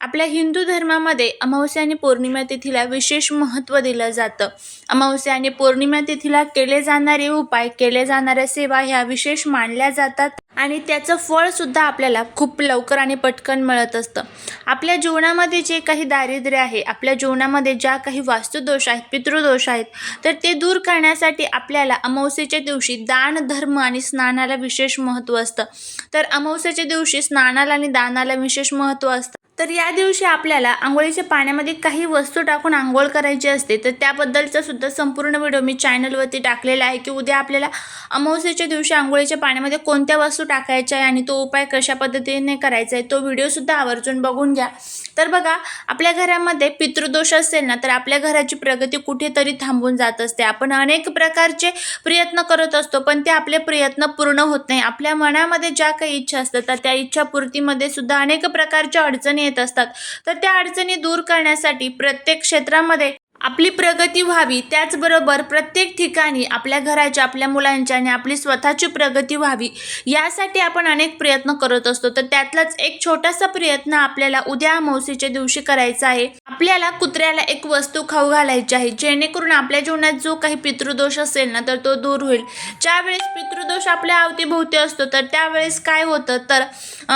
आपल्या हिंदू धर्मामध्ये अमावस्या आणि पौर्णिमा तिथीला विशेष महत्त्व दिलं जातं. अमावस्या आणि पौर्णिमा तिथीला केले जाणारे उपाय केले जाणाऱ्या सेवा ह्या विशेष मानल्या जातात आणि त्याचं फळसुद्धा आपल्याला खूप लवकर आणि पटकन मिळत असतं. आपल्या जीवनामध्ये जे काही दारिद्र्य आहे आपल्या जीवनामध्ये ज्या काही वास्तुदोष आहेत पितृदोष आहेत तर ते दूर करण्यासाठी आपल्याला अमावस्येच्या दिवशी दान धर्म आणि स्नानाला विशेष महत्त्व असतं. तर अमावस्येच्या दिवशी स्नानाला आणि दानाला विशेष महत्त्व असतं. तर या दिवशी आपल्याला आंघोळीच्या पाण्यामध्ये काही वस्तू टाकून आंघोळ करायची असते तर त्याबद्दलचा सुद्धा संपूर्ण व्हिडिओ मी चॅनलवरती टाकलेला आहे की उद्या आपल्याला अमावस्येच्या दिवशी आंघोळीच्या पाण्यामध्ये कोणत्या वस्तू टाकायच्या आहे आणि तो उपाय कशा पद्धतीने करायचा आहे तो व्हिडिओसुद्धा आवर्जून बघून घ्या. तर बघा आपल्या घरामध्ये पितृदोष असेल ना तर आपल्या घराची प्रगती कुठेतरी थांबून जात असते. आपण अनेक प्रकारचे प्रयत्न करत असतो पण ते आपले प्रयत्न पूर्ण होत नाही. आपल्या मनामध्ये ज्या काही इच्छा असतात तर त्या इच्छापूर्तीमध्ये सुद्धा अनेक प्रकारच्या अडचणी येत असतात. तर त्या अडचणी दूर करण्यासाठी प्रत्येक क्षेत्रामध्ये आपली प्रगती व्हावी त्याचबरोबर प्रत्येक ठिकाणी आपल्या घराच्या आपल्या मुलांच्या आणि आपली स्वतःची प्रगती व्हावी यासाठी आपण अनेक प्रयत्न करत असतो. तर त्यातलाच एक छोटासा प्रयत्न आपल्याला उद्या अमावस्येच्या दिवशी करायचा आहे. आपल्याला कुत्र्याला एक वस्तू खाऊ घालायची आहे. जेणेकरून आपल्या जीवनात जो काही पितृदोष असेल ना तर तो दूर होईल. ज्यावेळेस पितृदोष आपल्या अवतीभोवती असतो तर त्यावेळेस काय होतं? तर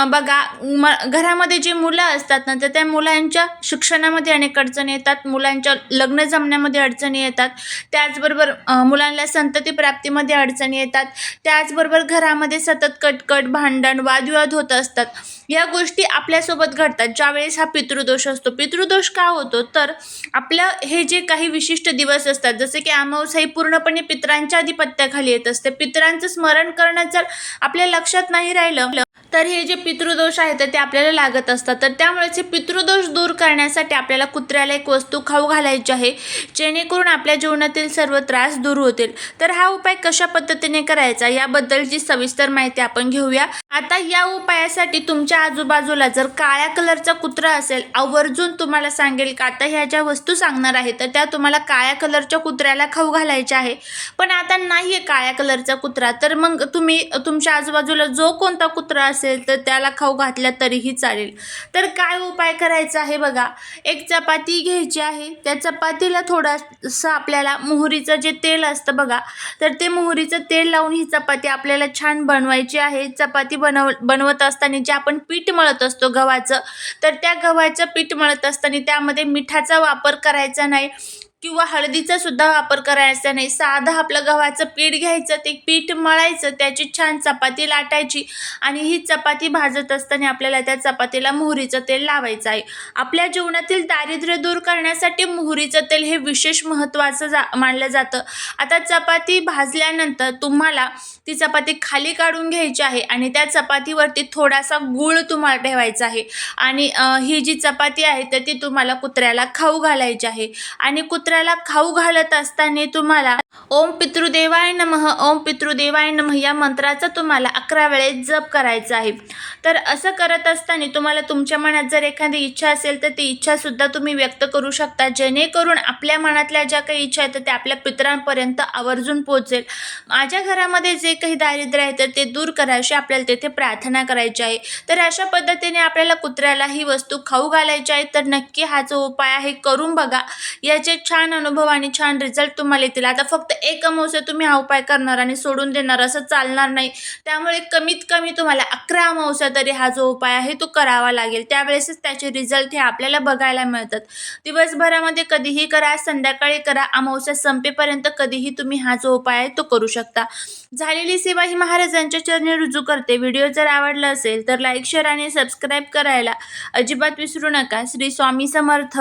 बघा म घरामध्ये जे मुलं असतात ना तर त्या मुलांच्या शिक्षणामध्ये अनेक अडचणी येतात. मुलांच्या लग्न जमण्यामध्ये अडचणी येतात. त्याचबरोबर मुलांना संतती प्राप्तीमध्ये अडचणी येतात. त्याचबरोबर घरामध्ये सतत कटकट भांडण वादविवाद होत असतात. या गोष्टी आपल्यासोबत घडतात. ज्यावेळेस हा पितृदोष असतो. पितृदोष का होतो? तर आपलं हे जे काही विशिष्ट दिवस असतात जसे की अमावस्या ही पूर्णपणे पितरांच्या आधिपत्याखाली येत असते. पितरांचं स्मरण करणं जर आपल्या लक्षात नाही राहिलं तर हे जे पितृदोष आहेत तर ते आपल्याला लागत असतात. तर त्यामुळेच हे पितृदोष दूर करण्यासाठी आपल्याला कुत्र्याला एक वस्तू खाऊ घालायची आहे जेणेकरून आपल्या जीवनातील सर्व त्रास दूर होतील. तर हा उपाय कशा पद्धतीने करायचा याबद्दलची सविस्तर माहिती आपण घेऊया. आता या उपायासाठी तुमच्या आजूबाजूला जर काळ्या कलरचा कुत्रा असेल आवर्जून तुम्हाला सांगेल का आता ह्या ज्या वस्तू सांगणार आहे तर त्या तुम्हाला काळ्या कलरच्या कुत्र्याला खाऊ घालायच्या आहे. पण आता नाही आहे काळ्या कलरचा कुत्रा तर मग तुम्ही तुमच्या आजूबाजूला जो कोणता कुत्रा असेल असेल तर त्याला खाऊ घातल्या तरीही चालेल. तर काय उपाय करायचा आहे बघा. एक चपाती घ्यायची आहे. त्या चपातीला थोडंसं आपल्याला मोहरीचं जे तेल असतं बघा तर ते मोहरीचं तेल लावून ही चपाती आपल्याला छान बनवायची आहे. चपाती बनव बनवत असताना जे आपण पीठ मळत असतो गव्हाचं तर त्या गव्हाचं पीठ मळत असताना त्यामध्ये मिठाचा वापर करायचा नाही. किंवा हळदीचा सुद्धा वापर करायचा नाही. साधं आपलं गव्हाचं पीठ घ्यायचं ते पीठ मळायचं त्याची छान चपाती लाटायची आणि ही चपाती भाजत असताना आपल्याला त्या चपातीला मोहरीचं तेल लावायचं आहे. आपल्या जीवनातील दारिद्र्य दूर करण्यासाठी मोहरीचं तेल हे विशेष महत्त्वाचं जा मानलं जातं. आता चपाती भाजल्यानंतर तुम्हाला ती चपाती खाली काढून घ्यायची आहे आणि त्या चपातीवरती थोडासा गूळ तुम्हाला ठेवायचा आहे. आणि ही जी चपाती आहे तर ती तुम्हाला कुत्र्याला खाऊ घालायची आहे. आणि कुत्र्या कुत्र्याला खाऊ घालत असताना तुम्हाला ओम पितृदेवाय नमः ओम पितृदेवाय नमः या मंत्राचा तुम्हाला अकरा वेळेस जप करायचा आहे. तर असं करत असताना तुम्हाला तुमच्या मनात जर एखादी इच्छा असेल तर ती इच्छासुद्धा तुम्ही व्यक्त करू शकता. जेणेकरून आपल्या मनातल्या ज्या काही इच्छा आहेत तर त्या आपल्या पितरांपर्यंत आवर्जून पोहोचेल. माझ्या घरामध्ये जे काही दारिद्र्य आहे तर ते दूर करायचे आपल्याला तेथे प्रार्थना करायची आहे. तर अशा पद्धतीने आपल्याला कुत्र्याला ही वस्तू खाऊ घालायची आहे. तर नक्की हा जो उपाय आहे करून बघा. याचे छान अनुभव आणि छान रिझल्ट तुम्हाला येतील. आता फक्त फक्त एक अमावस्या तुम्ही हा उपाय करणार आणि सोडून देणार असं चालणार नाही. त्यामुळे कमीत कमी तुम्हाला अकरा अमावस्या तरी हा जो उपाय आहे तो करावा लागेल. त्यावेळेसच त्याचे रिझल्ट हे आपल्याला बघायला मिळतात. दिवसभरामध्ये कधीही करा संध्याकाळी करा अमावस्या संपेपर्यंत कधीही तुम्ही हा जो उपाय आहे तो करू शकता. झालेली सेवा ही महाराजांच्या चरणी रुजू करते. व्हिडिओ जर आवडला असेल तर लाईक शेअर आणि सबस्क्राईब करायला अजिबात विसरू नका. श्री स्वामी समर्थ.